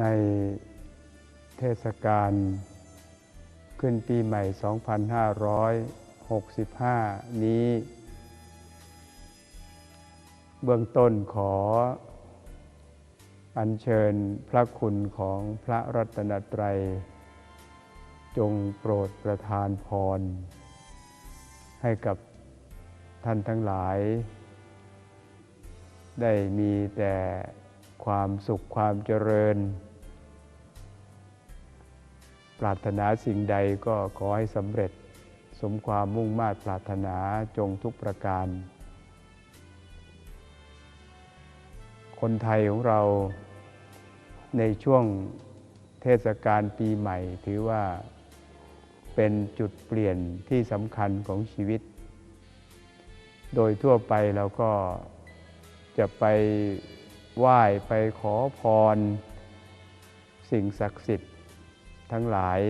ในเทศกาลขึ้นปีใหม่ 2565 นี้ เบื้องต้นขอ อัญเชิญพระคุณของพระรัตนตรัย จงโปรดประทานพร ให้กับท่านทั้งหลาย ได้มีแต่ ความสุขความเจริญ ปรารถนาสิ่งใดก็ขอให้สำเร็จ สมความมุ่งมา่ปรารถนาจงทุกประการ คนไทยของเราในช่วงเทศกาลปีใหม่ ถือว่าเป็นจุดเปลี่ยนที่สำคัญของชีวิต โดยทั่วไปเราก็จะไป ไหว้ไปขอพร สิ่งศักดิ์สิทธิ์ทั้งหลาย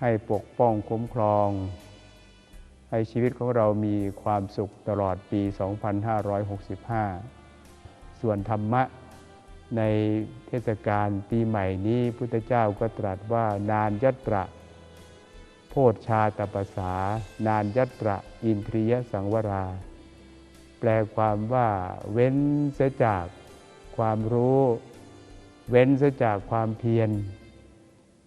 ให้ปกป้องคุ้มครอง ให้ชีวิตของเรามีความสุขตลอดปี 2565 ส่วนธรรมะในเทศกาลปีใหม่นี้พุทธเจ้าก็ตรัสว่านานยัตระ โพชชาตปสานานยัตระ อินทรียสังวรา แปลความว่าเว้นเสียจากความรู้ เว้นเสียจากความเพียร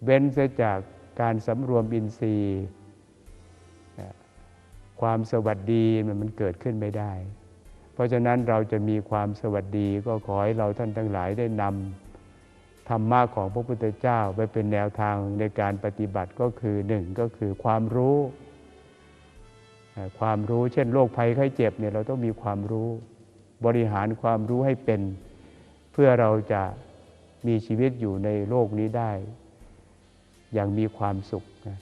เว้นเสียจากการสำรวมอินทรีย์ ความสวัสดีมันมันเกิดขึ้นไม่ได้ เพราะฉะนั้นเราจะมีความสวัสดีก็ขอให้เราท่านทั้งหลายได้นำธรรมะของพระพุทธเจ้าไปเป็นแนวทางในการปฏิบัติก็คือหนึ่งก็คือความรู้ ความรู้เช่นโรคภัยไข้เจ็บเนี่ยเราต้องมีความรู้บริหารความรู้ให้เป็น เพื่อเราจะมีชีวิตอยู่ในโลกนี้ได้ อย่างมีความสุขนะ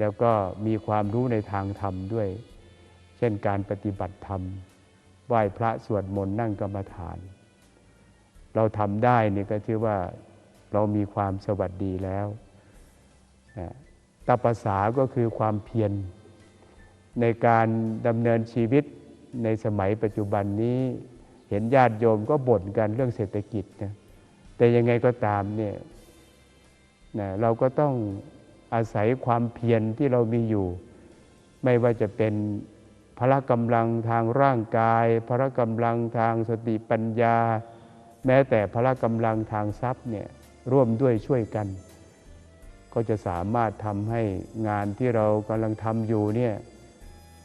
แล้วก็มีความรู้ในทางธรรมด้วย เช่นการปฏิบัติธรรมไหว้พระสวดมนต์นั่งกรรมฐาน เราทำได้นี่ก็ชื่อว่าเรามีความสวัสดีแล้วตปสาก็คือความเพียร ในการดำเนินชีวิตในสมัยปัจจุบันนี้ เห็นญาติโยมก็บ่นกันเรื่องเศรษฐกิจนะแต่ยังไงก็ตามเนี่ยนะเราก็ต้องอาศัยความเพียรที่เรามีอยู่ ไม่ว่าจะเป็นพละกำลังทางร่างกาย พละกำลังทางสติปัญญา แม้แต่พละกำลังทางทรัพย์เนี่ยร่วมด้วยช่วยกัน ก็จะสามารถทำให้งานที่เรากำลังทำอยู่เนี่ย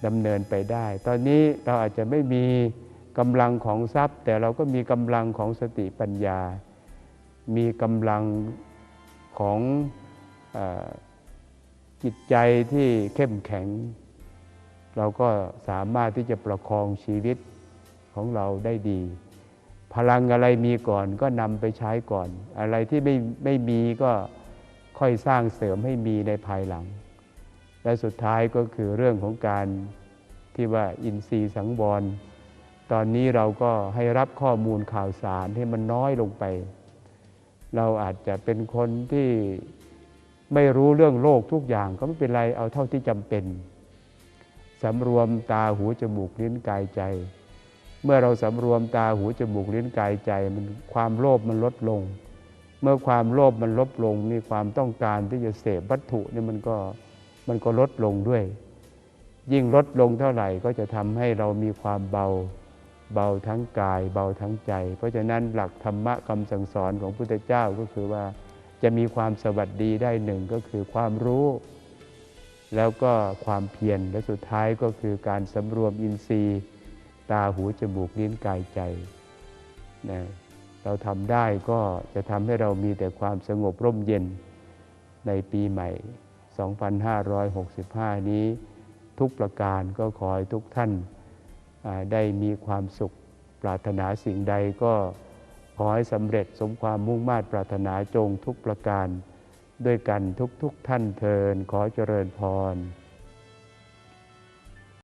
ดำเนินไปได้ ตอนนี้เราอาจจะไม่มีกำลังของทรัพย์ แต่เราก็มีกำลังของสติปัญญา มีกำลังของอจิตใจที่เข้มแข็ง เราก็สามารถที่จะประคองชีวิตของเราได้ดี พลังอะไรมีก่อนก็นำไปใช้ก่อน อะไรที่ไม่ไม่มีก็ค่อยสร้างเสริมให้มีในภายหลัง และสุดท้ายก็คือเรื่องของการที่ว่าอินทรีย์สังวร ตอนนี้เราก็ให้รับข้อมูลข่าวสารให้มันน้อยลงไป เราอาจจะเป็นคนที่ไม่รู้เรื่องโลกทุกอย่างก็ไม่เป็นไรเอาเท่าที่จำเป็นสำรวมตาหูจมูกลิ้นกายใจ เมื่อเราสำรวมตาหูจมูกลิ้นกายใจมันความโลภมันลดลง เมื่อความโลภมันลดลงนี่ความต้องการที่จะเสพวัตถุนี่มันก็ มันก็ลดลงด้วย ยิ่งลดลงเท่าไหร่ก็จะทำให้เรามีความเบาเบาทั้งกาย เบาทั้งใจ เพราะฉะนั้นหลักธรรมะคำสั่งสอนของพุทธเจ้าก็คือว่าจะมีความสวัสดีได้หนึ่งก็คือความรู้ แล้วก็ความเพียรและสุดท้ายก็คือการสำรวมอินทรีย์ ตาหูจมูกลิ้นกายใจนะเราทำได้ก็จะทำให้เรามีแต่ความสงบร่มเย็นในปีใหม่ 2565 นี้ ทุกประการก็ขอให้ทุกท่านได้มีความสุขปรารถนาสิ่งใดก็ขอให้สำเร็จสมความมุ่งมา่ปรารถนาจงทุกประการ ด้วยกันทุกๆทท่านเทินขอเจริญพร